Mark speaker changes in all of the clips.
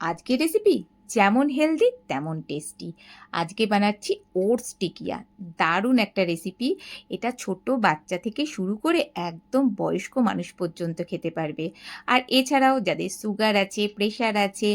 Speaker 1: আজকের রেসিপি যেমন হেলদি তেমন টেস্টি আজকে বানাচ্ছি ওটস টিকিয়া। দারুণ একটা রেসিপি এটা ছোট বাচ্চা থেকে শুরু করে একদম বয়স্ক মানুষ পর্যন্ত খেতে পারবে। আর এছাড়াও যাদের সুগার আছে প্রেশার আছে,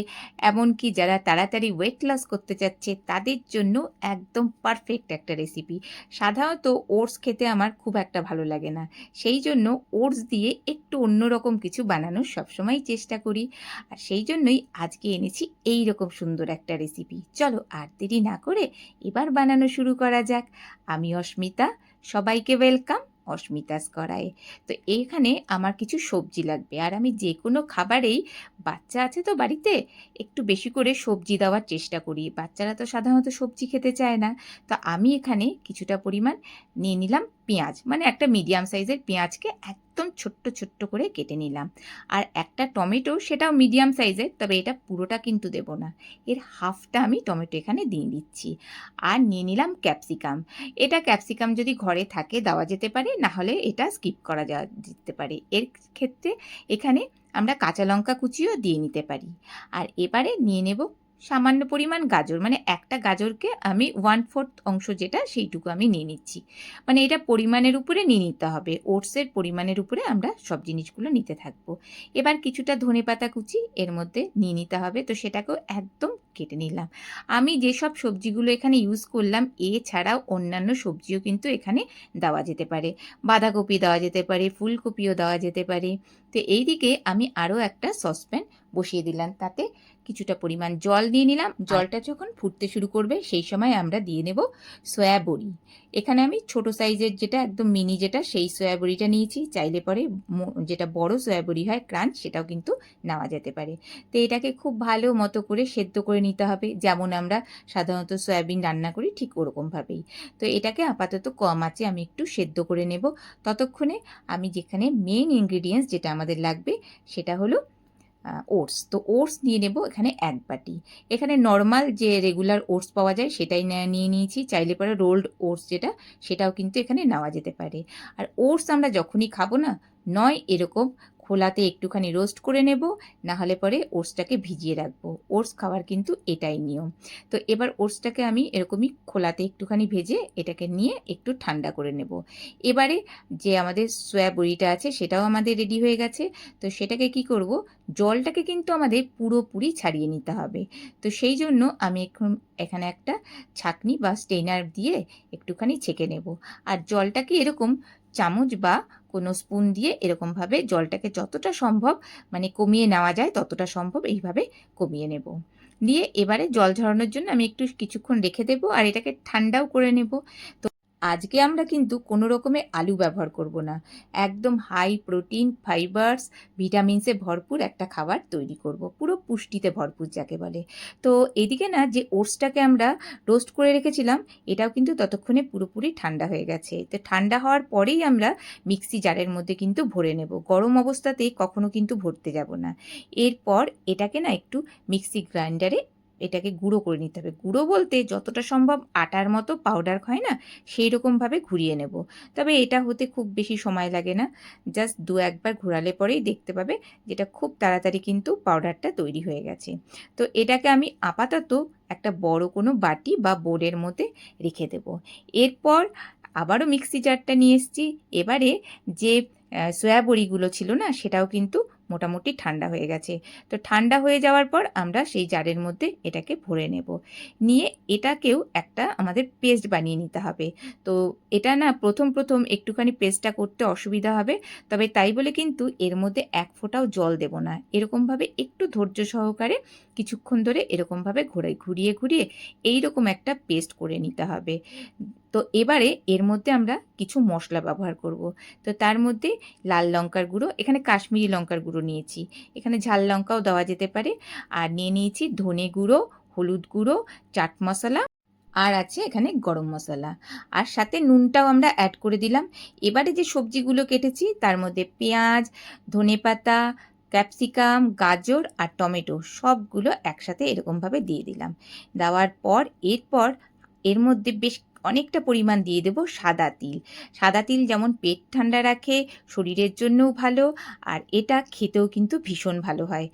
Speaker 1: এমনকি যারা তাড়াতাড়ি ওয়েট লস করতে চাচ্ছে, তাদের জন্য একদম পারফেক্ট একটা রেসিপি সাধারণত ওটস খেতে আমার খুব একটা ভালো লাগে না। সেই জন্য ওটস দিয়ে একটু অন্যরকম কিছু বানানোর সবসময় চেষ্টা করি। আর সেই জন্যই আজকে এনেছি এই রকম সুন্দর একটা রেসিপি চলো আর দেরি না করে এবার বানানো শুরু করা যাক। আমি অস্মিতা, সবাইকে ওয়েলকাম অস্মিতাস করায় তো এইখানে আমার কিছু সবজি লাগবে আর আমি যে কোনো খাবারেই বাচ্চা আছে তো বাড়িতে, একটু বেশি করে সবজি দেওয়ার চেষ্টা করি। বাচ্চারা তো সাধারণত সবজি খেতে চায় না। তো আমি এখানে কিছুটা পরিমাণ নিয়ে নিলাম। পেঁয়াজ মানে একটা মিডিয়াম সাইজের পেঁয়াজকে একদম ছোট্ট ছোট্ট করে কেটে নিলাম। আর একটা টমেটো সেটাও মিডিয়াম সাইজের তবে এটা পুরোটা কিন্তু দেব না। এর হাফটা আমি টমেটো এখানে দিয়ে দিচ্ছি। আর নিয়ে নিলাম ক্যাপসিকাম এটা ক্যাপসিকাম যদি ঘরে থাকে দেওয়া যেতে পারে, না হলে এটা স্কিপ করা যাওয়া যেতে পারে। এর ক্ষেত্রে এখানে আমরা কাঁচা লঙ্কা কুচিও দিয়ে নিতে পারি। আর এবারে নিয়ে নেব সামান্য পরিমাণ গাজর মানে একটা গাজরকে আমি ওয়ান ফোর্থ অংশ যেটা সেইটুকু আমি নিয়ে নিচ্ছি। মানে এটা পরিমাণের উপরে নিয়ে নিতে হবে, ওটসের পরিমাণের উপরে আমরা সব জিনিসগুলো নিতে থাকব। এবার কিছুটা ধনে পাতা কুচি এর মধ্যে নিয়ে নিতে হবে, তো সেটাকেও একদম কেটে নিলাম। আমি যেসব সবজিগুলো এখানে ইউজ করলাম, এছাড়াও অন্যান্য সবজিও কিন্তু এখানে দেওয়া যেতে পারে। বাঁধাকপি দেওয়া যেতে পারে, ফুলকপিও দেওয়া যেতে পারে। তো এইদিকে আমি আরও একটা সসপ্যান বসিয়ে দিলাম। তাতে কিছুটা পরিমাণ জল দিয়ে নিলাম। জলটা যখন ফুটতে শুরু করবে, সেই সময় আমরা দিয়ে নেব সয়া বড়ি এখানে আমি ছোট সাইজের যেটা একদম মিনি যেটা, সেই সয়া বড়িটা নিয়েছি। চাইলে পরে যেটা বড় সয়া বড়ি হয়, ক্রাঞ্চ, সেটাও কিন্তু নেওয়া যেতে পারে। তো এটাকে খুব ভালো মতো করে সেদ্ধ করে নিতে হবে। যেমন আমরা সাধারণত সয়াবিন রান্না করি ঠিক ওরকমভাবেই। তো এটাকে আপাতত কম আছে, আমি একটু সেদ্ধ করে নেব। ততক্ষণে আমি যেখানে মেন ইনগ্রিডিয়েন্টস যেটা আমাদের লাগবে সেটা হলো ওটস। তো ওটস নিয়ে নেব এখানে এক বাটি। এখানে নর্মাল যে রেগুলার ওটস পাওয়া যায় সেটাই নিয়ে নিয়েছি। চাইলে পরে রোল্ড ওটস যেটা, সেটাও কিন্তু এখানে নেওয়া যেতে পারে। আর ওটস আমরা যখনই খাব না, নয় এরকম খোলাতে একটুখানি রোস্ট করে নেব, না হলে পরে ওটসটাকে ভিজিয়ে রাখব। ওটস খাওয়ার কিন্তু এটাই নিয়ম। তো এবার ওটসটাকে আমি এরকমই খোলাতে একটুখানি ভেজে এটাকে নিয়ে একটু ঠান্ডা করে নেব। এবারে যে আমাদের সয়া বড়িটা আছে, সেটাও আমাদের রেডি হয়ে গেছে। তো সেটাকে কি করব, জলটাকে কিন্তু আমাদের পুরোপুরি ছাড়িয়ে নিতে হবে। তো সেই জন্য আমি এখন এখানে একটা ছাঁকনি বা স্টেনার দিয়ে একটুখানি ছেঁকে নেব। আর জলটাকে এরকম চামচ বা কোনো স্পুন দিয়ে এরকমভাবে জলটাকে যতটা সম্ভব মানে কমিয়ে নেওয়া যায়, ততটা সম্ভব এইভাবে কমিয়ে নেব। দিয়ে এবারে জল ঝরানোর জন্য আমি একটু কিছুক্ষণ রেখে দেবো আর এটাকে ঠান্ডাও করে নেব। তো আজকে আমরা কিন্তু কোনো রকমের আলু ব্যবহার করব না। একদম হাই প্রোটিন ফাইবার্স ভিটামিনসে ভরপুর একটা খাবার তৈরি করব। পুরো পুষ্টিতে ভরপুর যাকে বলে। তো এদিকে না যে ওটসটাকে আমরা রোস্ট করে রেখেছিলাম, এটাও কিন্তু ততক্ষণে পুরোপুরি ঠান্ডা হয়ে গেছে। তো ঠান্ডা হওয়ার পরেই আমরা মিক্সি জারের মধ্যে কিন্তু ভরে নেব। গরম অবস্থাতেই কখনো কিন্তু ভরতে যাব না। এরপর এটাকে না একটু মিক্সি গ্রাইন্ডারে এটাকে গুঁড়ো করে নিতে হবে। গুঁড়ো বলতে যতটা সম্ভব আটার মতো পাউডার হয় না সেই রকমভাবে ঘুরিয়ে নেব। তবে এটা হতে খুব বেশি সময় লাগে না। জাস্ট দু একবার ঘোরালে পরেই দেখতে পাবে যেটা খুব তাড়াতাড়ি কিন্তু পাউডারটা তৈরি হয়ে গেছে। তো এটাকে আমি আপাতত একটা বড় কোনো বাটি বা বোর্ডের মধ্যে রেখে দেব। এরপর আবারও মিক্সি জারটা নিয়ে এসেছি। এবারে যে আহ, সয়া বড়িগুলো ছিল না সেটাও কিন্তু মোটামুটি ঠান্ডা হয়ে গেছে। তো ঠান্ডা হয়ে যাওয়ার পর আমরা সেই জারের মধ্যে এটাকে ভরে নেব। নিয়ে এটাকেও একটা আমাদের পেস্ট বানিয়ে নিতে হবে। তো এটা না প্রথম প্রথম একটুখানি পেস্টটা করতে অসুবিধা হবে। তবে তাই বলে কিন্তু এর মধ্যে এক ফোঁটাও জল দেব না। এরকমভাবে একটু ধৈর্য সহকারে কিছুক্ষণ ধরে এরকমভাবে ঘুরে ঘুরিয়ে ঘুরিয়ে এই রকম একটা পেস্ট করে নিতে হবে। তো এবারে এর মধ্যে আমরা কিছু মশলা ব্যবহার করব। তো তার মধ্যে লাল লঙ্কার গুঁড়ো, এখানে কাশ্মীরি লঙ্কার গুঁড়ো নিয়েছি। এখানে ঝাল লঙ্কাও দেওয়া যেতে পারে। আর নিয়ে নিয়েছি ধনে গুঁড়ো, হলুদ গুঁড়ো, চাট মশলা, আর আছে এখানে গরম মশলা। আর সাথে নুনটাও আমরা অ্যাড করে দিলাম। এবারে যে সবজিগুলো কেটেছি, তার মধ্যে পেঁয়াজ ধনেপাতা ক্যাপসিকাম গাজর আর টমেটো সবগুলো একসাথে এরকমভাবে দিয়ে দিলাম। দেওয়ার পর, এরপর এর মধ্যে বেশ অনেকটা পরিমাণ দিয়ে দেবো সাদা তিল। সাদা তিল যেমন পেট ঠান্ডা রাখে, শরীরের জন্যও ভালো, আর এটা খেতেও কিন্তু ভীষণ ভালো হয়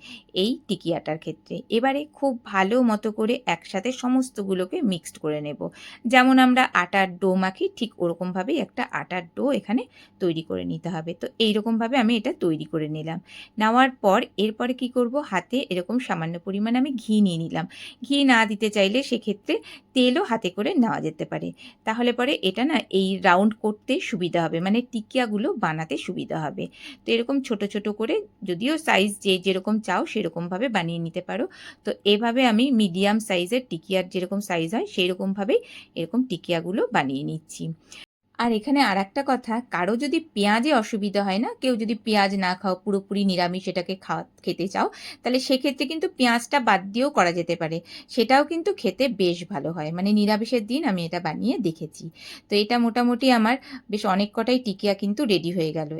Speaker 1: এই টিকিয়াটার ক্ষেত্রে। এবারে খুব ভালো মতো করে একসাথে সমস্তগুলোকে মিক্সড করে নেব। যেমন আমরা আটার ডো মাখি, ঠিক ওরকমভাবেই একটা আটার ডো এখানে তৈরি করে নিতে হবে। তো এইরকমভাবে আমি এটা তৈরি করে নিলাম। নেওয়ার পর এরপরে কি করব? হাতে এরকম সামান্য পরিমাণ আমি ঘি নিয়ে নিলাম। ঘি না দিতে চাইলে সেক্ষেত্রে তেলও হাতে করে নেওয়া যেতে পারে। তাহলে পরে এটা না এই রাউন্ড করতে সুবিধা হবে মানে টিকিয়াগুলো বানাতে সুবিধা হবে। তো এরকম ছোট ছোট করে যদিও সাইজ যে যেরকম চাও সেরকমভাবে বানিয়ে নিতে পারো। তো এভাবে আমি মিডিয়াম সাইজের টিকিয়ার যেরকম সাইজ হয় সেই রকমভাবেই এরকম টিকিয়াগুলো বানিয়ে নিচ্ছি। আর এখানে আর একটা কথা, কারও যদি পেঁয়াজে অসুবিধা হয় না, কেউ যদি পেঁয়াজ না খাও, পুরোপুরি নিরামিষ এটাকে খাওয়া, খেতে চাও, তাহলে সেক্ষেত্রে কিন্তু পেঁয়াজটা বাদ দিয়েও করা যেতে পারে। সেটাও কিন্তু খেতে বেশ ভালো হয়। মানে নিরামিষের দিন আমি এটা বানিয়ে দেখেছি। তো এটা মোটামুটি আমার বেশ অনেক কটাই টিকিয়া কিন্তু রেডি হয়ে গেল।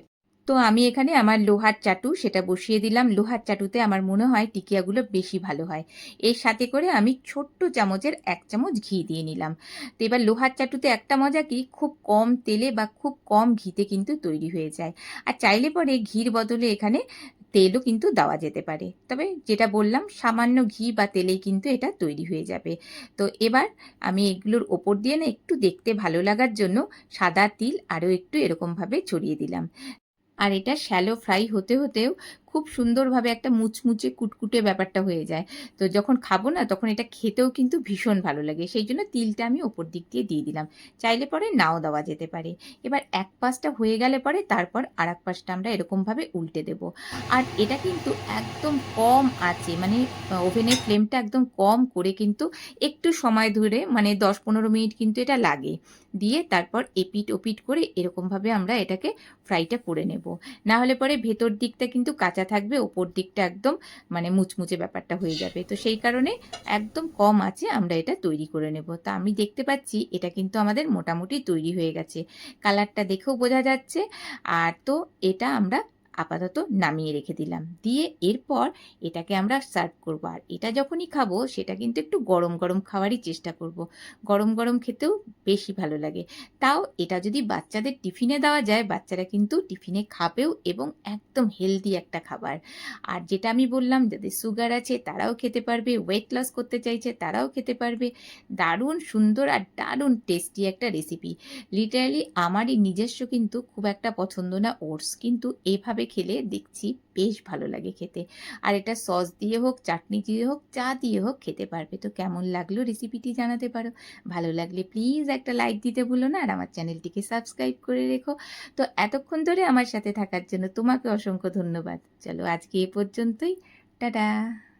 Speaker 1: তো আমি এখানে আমার লোহার চাটু সেটা বসিয়ে দিলাম। লোহার চাটুতে আমার মনে হয় টিকিয়াগুলো বেশি ভালো হয়। এর সাথে করে আমি ছোট্ট চামচের এক চামচ ঘি দিয়ে নিলাম। তো এবার লোহার চাটুতে একটা মজা কি? খুব কম তেলে বা খুব কম ঘিতে কিন্তু তৈরি হয়ে যায়। আর চাইলে পরে ঘির বদলে এখানে তেলও কিন্তু দেওয়া যেতে পারে। তবে যেটা বললাম, সামান্য ঘি বা তেলেই কিন্তু এটা তৈরি হয়ে যাবে। তো এবার আমি এগুলোর ওপর দিয়ে না একটু দেখতে ভালো লাগার জন্য সাদা তিল আরও একটু এরকমভাবে ছড়িয়ে দিলাম। আর এটা শ্যালো ফ্রাই হতে হতেও খুব সুন্দরভাবে একটা মুচমুচে, কুটকুটে ব্যাপারটা হয়ে যায়। তো যখন খাব না, তখন এটা খেতেও কিন্তু ভীষণ ভালো লাগে। সেই জন্য তিলটা আমি ওপর দিক দিয়ে দিয়ে দিলাম। চাইলে পরে নাও দেওয়া যেতে পারে। এবার এক পাশটা হয়ে গেলে পরে তারপর আর এক পাশটা আমরা এরকমভাবে উল্টে দেব। আর এটা কিন্তু একদম কম আছে। মানে ওভেনের ফ্লেমটা একদম কম করে কিন্তু একটু সময় ধরে মানে দশ পনেরো মিনিট কিন্তু এটা লাগে। দিয়ে তারপর এপিট ওপিট করে এরকমভাবে আমরা এটাকে ফ্রাইটা করে নেব। না হলে পরে ভেতর দিকটা কিন্তু কাঁচা থাকবে ওপর দিকটা একদম মানে মুচমুচে ব্যাপারটা হয়ে যাবে। তো সেই কারণে একদম কম আছে, আমরা এটা তৈরি করে নেব। তা আমি দেখতে পাচ্ছি, এটা কিন্তু আমাদের মোটামুটি তৈরি হয়ে গেছে। কালারটা দেখেও বোঝা যাচ্ছে। আর তো এটা আমরা আপাতত নামিয়ে রেখে দিলাম। দিয়ে এরপর এটাকে আমরা সার্ভ করব। আর এটা যখনই খাব, সেটা কিন্তু একটু গরম গরম খাওয়ারই চেষ্টা করব। গরম গরম খেতেও বেশি ভালো লাগে। তাও এটা যদি বাচ্চাদের টিফিনে দেওয়া যায়, বাচ্চারা কিন্তু টিফিনে খাবেও এবং একদম হেলদি একটা খাবার। আর যেটা আমি বললাম, যাদের সুগার আছে, তারাও খেতে পারবে। ওয়েট লস করতে চাইছে, তারাও খেতে পারবে। দারুণ সুন্দর আর দারুণ টেস্টি একটা রেসিপি লিটারালি আমারই নিজস্ব কিন্তু খুব একটা পছন্দ না ওটস কিন্তু এভাবে খেলে দেখছি বেশ ভালো লাগে খেতে। আর এটা সস দিয়ে হোক, চাটনি দিয়ে হোক, চা দিয়ে হোক খেতে পারবে। তো কেমন লাগল রেসিপিটি জানাতে পারো? ভালো লাগলে প্লিজ একটা লাইক দিতে ভুলো না, আর আমার চ্যানেলটিকে সাবস্ক্রাইব করে রেখো। তো এতক্ষণ ধরে আমার সাথে থাকার জন্য তোমাকে অসংখ্য ধন্যবাদ। চলো আজকে এ পর্যন্তই। টাটা!